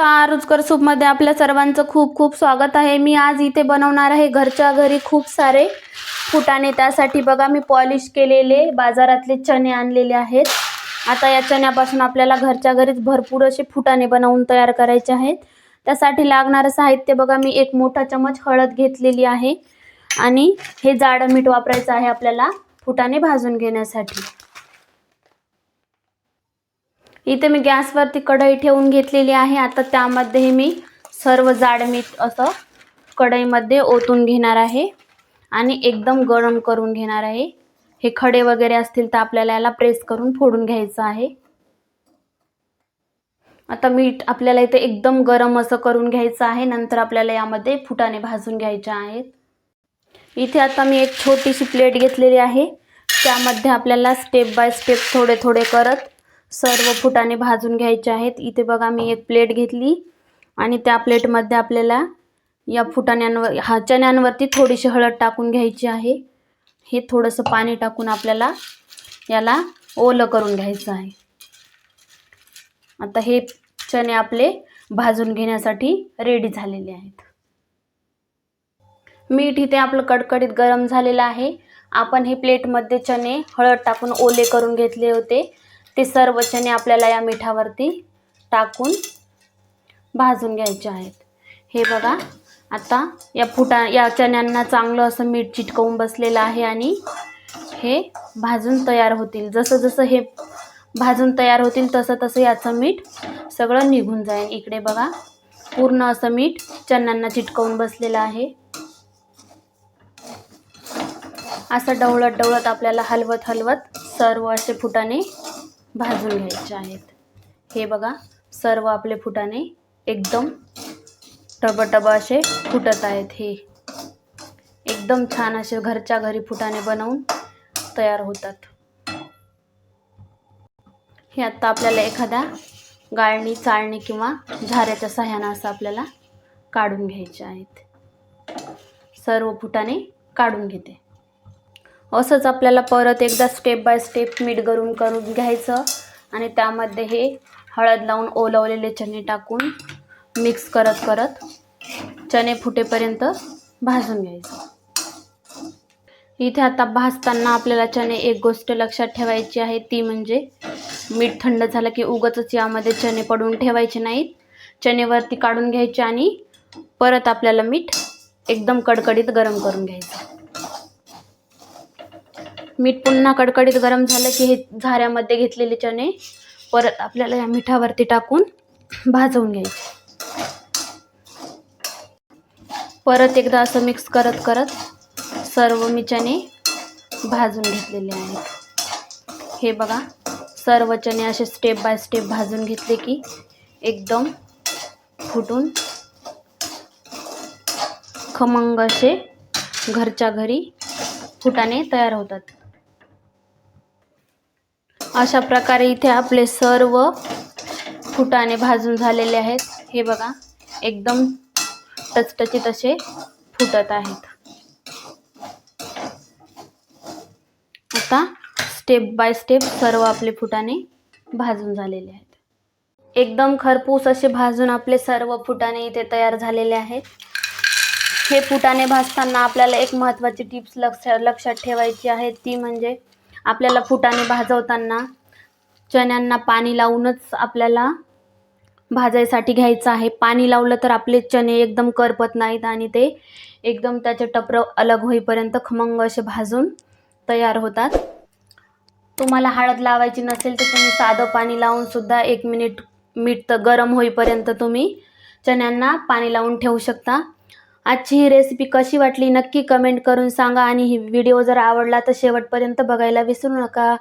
नमस्कार रुचकर सूपमध्ये आपल्या सर्वांचं खूप खूप स्वागत आहे. मी आज इथे बनवणार आहे घरच्या घरी खूप सारे फुटाणे. त्यासाठी बघा मी पॉलिश केलेले बाजारातले चणे आणलेले आहेत. आता या चण्यापासून आपल्याला घरच्या घरीच भरपूर असे फुटाणे बनवून तयार करायचे आहेत. त्यासाठी लागणारं साहित्य बघा मी एक मोठा चमच हळद घेतलेली आहे. आणि हे जाडं मीठ वापरायचं आहे आपल्याला फुटाणे भाजून घेण्यासाठी. इथे मी गॅसवरती कढई ठेवून घेतलेली आहे. आता त्यामध्ये मी सर्व जाड मीठ असं कढईमध्ये ओतून घेणार आहे आणि एकदम गरम करून घेणार आहे. हे खडे वगैरे असतील तर आपल्याला याला प्रेस करून फोडून घ्यायचं आहे. आता मीठ आपल्याला इथे एकदम गरम असं करून घ्यायचं आहे. नंतर आपल्याला यामध्ये फुटाने भाजून घ्यायचे आहेत. इथे आता मी एक छोटीशी प्लेट घेतलेली आहे. त्यामध्ये आपल्याला स्टेप बाय स्टेप थोडे थोडे करत सर्व फुटाने भाजून घ्यायचे आहेत. इथे बघा मी एक प्लेट घेतली आणि त्या प्लेटमध्ये आपल्याला या फुटाण्यांवर हा चण्यांवरती थोडीशी हळद टाकून घ्यायची आहे. हे थोडंसं पाणी टाकून आपल्याला याला ओलं करून घ्यायचं आहे. आता हे चणे आपले भाजून घेण्यासाठी रेडी झालेले आहेत. मीठ इथे आपलं कडकडीत गरम झालेलं आहे. आपण हे प्लेटमध्ये चणे हळद टाकून ओले करून घेतले होते. ते सर्व चणे आपल्याला या मिठावरती टाकून भाजून घ्यायचे आहेत. हे बघा आता या फुटा या चण्यांना चांगलं असं मीठ चिटकवून बसलेलं आहे आणि हे भाजून तयार होतील. जसं जसं हे भाजून तयार होतील तसं तसं याचं मीठ सगळं निघून जाईल. इकडे बघा पूर्ण असं मीठ चण्यांना चिटकवून बसलेलं आहे. असं डवळत डवळत आपल्याला हलवत हलवत सर्व असे फुटाने भाजून घ्यायचे आहेत. हे बघा सर्व आपले फुटाणे एकदम टबटब असे फुटत आहेत हे. एकदम छान असे घरच्या घरी फुटाणे बनवून तयार होतात. हे आत्ता आपल्याला एखाद्या गाळणी चाळणी किंवा झाऱ्याच्या सहाय्यानं असं आपल्याला काढून घ्यायचे आहेत. सर्व फुटाने काढून घेते. असंच आपल्याला परत एकदा स्टेप बाय स्टेप मीठ गरून करून घ्यायचं. आणि त्यामध्ये हे हळद लावून ओलवलेले चणे टाकून मिक्स करत करत चणे फुटेपर्यंत भाजून घ्यायचं. इथे आता भाजताना आपल्याला चणे एक गोष्ट लक्षात ठेवायची आहे ती म्हणजे मीठ थंड झालं की उगतच यामध्ये चणे पडून ठेवायचे नाहीत. चणेवरती काढून घ्यायचे आणि परत आपल्याला मीठ एकदम कडकडीत गरम करून घ्यायचं. मीठ पुन्हा कडकडीत गरम झालं की हे झाऱ्यामध्ये घेतलेले चणे परत आपल्याला या मिठावरती टाकून भाजवून घ्यायचे. परत एकदा असं मिक्स करत करत सर्व मी चणे भाजून घेतलेले आहेत. हे बघा सर्व चणे असे स्टेप बाय स्टेप भाजून घेतले की एकदम फुटून खमंग असे घरच्या घरी फुटाणे तयार होतात. अशा प्रकारे इथे आपले सर्व फुटाणे भाजून झालेले आहेत. हे बघा एकदम टचटचीत असे फुटत आहेत. आता स्टेप बाय स्टेप सर्व आपले फुटाणे भाजून झालेले आहेत. एकदम खरपूस असे भाजून आपले सर्व फुटाणे इथे तयार झालेले आहेत. हे फुटाणे भाजताना आपल्याला एक महत्त्वाची टिप्स लक्ष लक्षात ठेवायची आहे. ती म्हणजे आपल्याला फुटाने भाजवताना चण्यांना पाणी लावूनच आपल्याला भाजायसाठी घ्यायचं आहे. पाणी लावलं तर आपले चणे एकदम करपत नाहीत आणि ते एकदम त्याचे टपरं अलग होईपर्यंत खमंग असे भाजून तयार होतात. तुम्हाला हळद लावायची नसेल तर तुम्ही साधं पाणी लावून सुद्धा एक मिनिट मीठ तर गरम होईपर्यंत तुम्ही चण्यांना पाणी लावून ठेवू शकता. आजची ही रेसिपी कशी वाटली नक्की कमेंट करून सांगा आणि ही व्हिडिओ जर आवडला तर शेवटपर्यंत बघायला विसरू नका.